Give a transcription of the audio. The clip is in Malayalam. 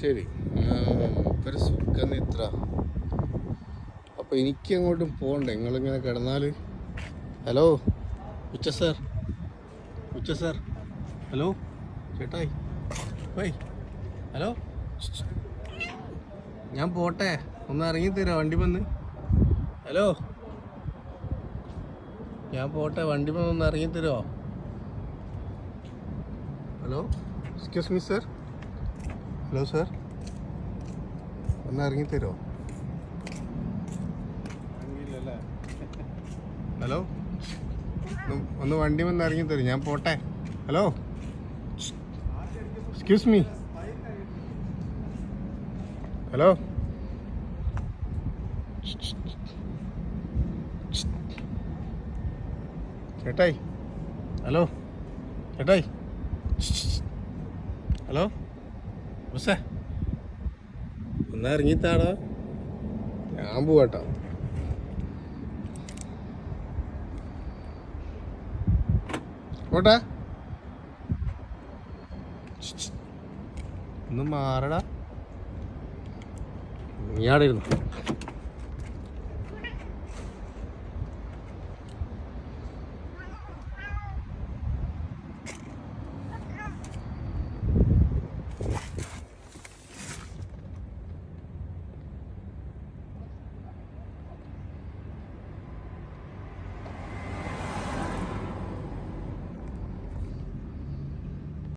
ശരി. ഒരു ഇത്ര അപ്പോൾ എനിക്ക് അങ്ങോട്ടും പോകണ്ട. നിങ്ങളിങ്ങനെ കിടന്നാൽ ഹലോ? ഉച്ച സാർ. ഉച്ച സാർ. ഹലോ? ചേട്ടായി. വൈ ഹലോ? ഞാൻ പോട്ടെ. ഒന്ന് ഇറങ്ങി തരാം വണ്ടി വന്ന്. ഹലോ? ഞാൻ പോട്ടെ. വണ്ടി വന്ന് ഒന്ന് ഇറങ്ങി തരുമോ hello? Excuse me sir hello sir ഒന്ന് ഇറങ്ങി തരുമോ ഹലോ ഒന്ന് വണ്ടി വന്ന് ഇറങ്ങി തരും ഞാൻ പോട്ടെ. ഹലോ എക്സ്ക്യൂസ് മീ ഹലോ ചേട്ടായി. ഹലോ ചേട്ടായി. ഹലോ ഇറങ്ങിത്താടാ. ഞാൻ പോവാട്ടോ. പോട്ടെ. ഒന്ന് മാറടാ. നീ ആടെ ഇരുന്നു